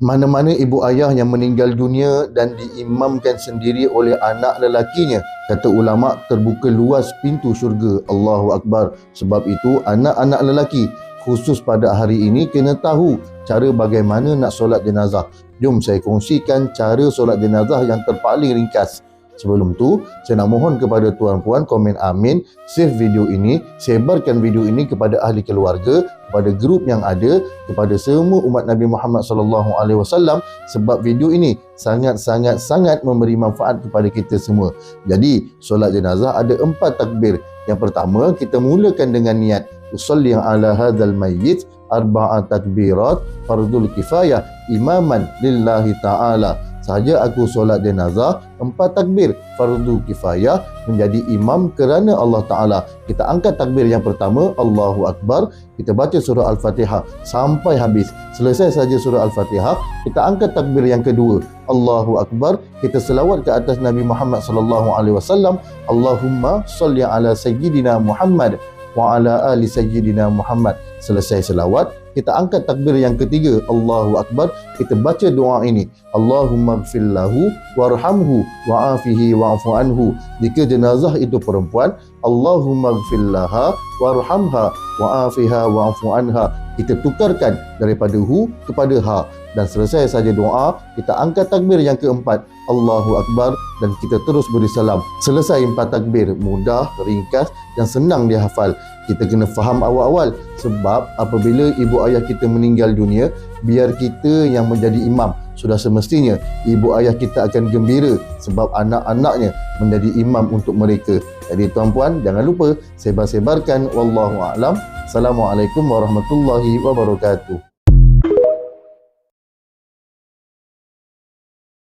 Mana-mana ibu ayah yang meninggal dunia dan diimamkan sendiri oleh anak lelakinya. Kata ulama terbuka luas pintu syurga. Allahu Akbar. Sebab itu anak-anak lelaki khusus pada hari ini kena tahu cara bagaimana nak solat jenazah. Jom saya kongsikan cara solat jenazah yang terpaling ringkas. Sebelum tu, saya nak mohon kepada tuan-puan komen amin, save video ini, sebarkan video ini kepada ahli keluarga, kepada grup yang ada, kepada semua umat Nabi Muhammad sallallahu alaihi wasallam sebab video ini sangat-sangat sangat memberi manfaat kepada kita semua. Jadi, solat jenazah ada empat takbir. Yang pertama, kita mulakan dengan niat usalli ala hadzal mayyit arba'a takbirat fardul kifayah imaman lillahi ta'ala sahaja aku solat jenazah empat takbir fardu kifayah menjadi imam kerana Allah Taala. Kita angkat takbir yang pertama Allahu Akbar. Kita baca surah Al-Fatihah sampai habis. Selesai saja surah Al-Fatihah kita angkat takbir yang kedua Allahu Akbar. Kita selawat ke atas Nabi Muhammad sallallahu alaihi wasallam Allahumma salli ala sayyidina Muhammad wa ala ali sayyidina Muhammad. Selesai selawat kita angkat takbir yang ketiga Allahu Akbar. Kita baca doa ini. Allahumma gfir lahu warhamhu wa'afihi wa'fu anhu. Jika jenazah itu perempuan Allahumma gfir laha warhamha wa'afiha wa'fu anha. Kita tukarkan daripada hu kepada ha dan selesai saja doa kita angkat takbir yang keempat. Allahu Akbar. Dan kita terus beri salam. Selesai empat takbir. Mudah ringkas dan senang dihafal. Kita kena faham awal-awal. Sebab apabila ibu ayah kita meninggal dunia biar kita yang menjadi imam. Sudah semestinya ibu ayah kita akan gembira sebab anak-anaknya menjadi imam untuk mereka. Jadi tuan-puan jangan lupa sebar-sebarkan. Wallahu a'lam. Assalamualaikum warahmatullahi wabarakatuh